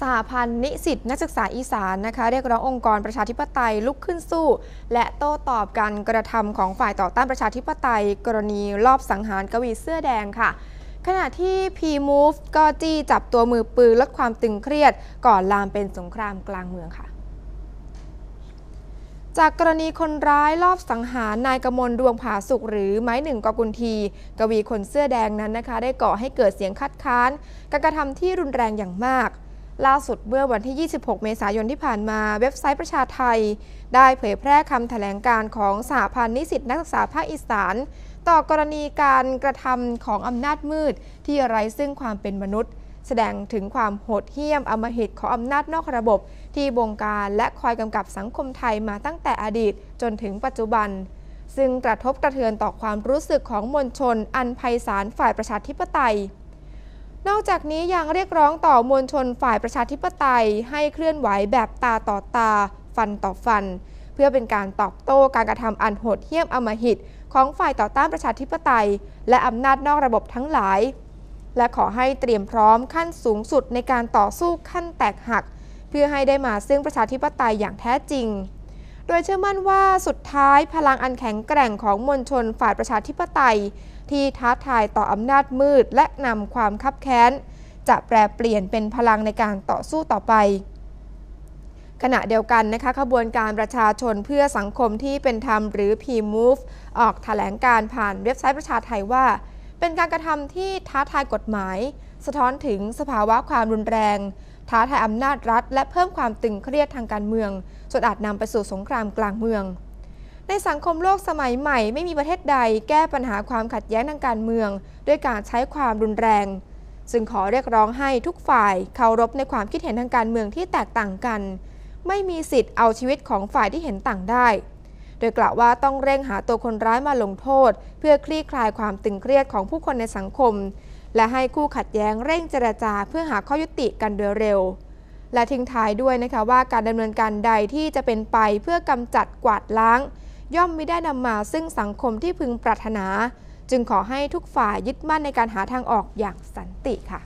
สหพันธ์นิสิตนักศึกษาอีสานนะคะ เรียกร้ององค์กรประชาธิปไตยลุกขึ้นสู้ และโต้ตอบการกระทำของฝ่ายต่อต้านประชาธิปไตย กรณีลอบสังหารกวีเสื้อแดงค่ะ ขณะที่ P-Move ก็จี้จับตัวมือปืนลดความตึงเครียด ก่อนลามเป็นสงครามกลางเมืองค่ะจากกรณีคนร้ายลอบสังหารนายกมลดวงผาสุกหรือไม้หนึ่งกกุลที กวีคนเสื้อแดงนั้นนะคะ ได้ก่อให้เกิดเสียงคัดค้าน การกระทำที่รุนแรงอย่างมาก ล่าสุดเมื่อวันที่ 26 เมษายนที่ผ่านมาเว็บไซต์ประชาไทย ได้เผยแพร่คำแถลงการของสหพันธ์นิสิตนักศึกษาภาคอีสาน ต่อกรณีการกระทำของอำนาจมืด ที่ไร้ซึ่งความเป็นมนุษย์ แสดงถึงความโหดเหี้ยมอำมหิตของอำนาจนอกระบบ ที่บงการและคอยกำกับสังคมไทยมาตั้งแต่อดีตจนถึงปัจจุบัน ซึ่งกระทบกระเทือนต่อความรู้สึกของมวลชน อันไพศาลฝ่ายประชาธิปไตย นอกจากนี้ยังเรียกร้องต่อมวลชนฝ่ายประชาธิปไตย ให้เคลื่อนไหวแบบตาต่อตา ฟันต่อฟัน เพื่อเป็นการตอบโต้การกระทำอันโหดเหี้ยมอำมหิต ของฝ่ายต่อต้านประชาธิปไตย และอำนาจนอกระบบทั้งหลาย และขอให้เตรียมพร้อมขั้นสูงสุดในการต่อสู้ขั้นแตกหัก เพื่อให้ได้มาซึ่งประชาธิปไตยอย่างแท้จริง โดยเชื่อมั่นว่าสุดท้ายพลังอันแข็งแกร่งของมวลชนฝ่ายประชาธิปไตย ที่ท้าทายต่ออำนาจมืด และนำความคับแค้น จะแปรเปลี่ยนเป็นพลังในการต่อสู้ต่อไป ขณะเดียวกันนะคะขบวนการประชาชนเพื่อสังคมที่เป็นธรรมหรือ P-Move ออกแถลงการผ่านเว็บไซต์ประชาไทยว่า เป็นการกระทำที่ท้าทายกฎหมาย สะท้อนถึงสภาวะความรุนแรง ท้าทายอำนาจรัฐ และเพิ่มความตึงเครียดทางการเมืองจนอาจนำไปสู่สงครามกลางเมือง ในสังคมโลกสมัยใหม่ ไม่มีประเทศใดแก้ปัญหาความขัดแย้งทางการเมือง ด้วยการใช้ความรุนแรง ซึ่งขอเรียกร้องให้ทุกฝ่ายเคารพในความคิดเห็นทางการเมืองที่แตกต่างกัน ไม่มีสิทธิ์เอาชีวิตของฝ่ายที่เห็นต่างได้ โดยกล่าวว่าต้องเร่งหาตัวคนร้ายมาลงโทษ เพื่อคลี่คลายความตึงเครียดของผู้คนในสังคม และให้คู่ขัดแย้งเร่งเจรจาเพื่อหาข้อยุติกันโดยเร็ว และทิ้งท้ายด้วยนะคะว่าการดำเนินการใดที่จะเป็นไปเพื่อกำจัดกวาดล้าง ย่อมไม่ได้นำมาซึ่งสังคมที่พึงปรารถนา จึงขอให้ทุกฝ่ายยึดมั่นในการหาทางออกอย่างสันติค่ะ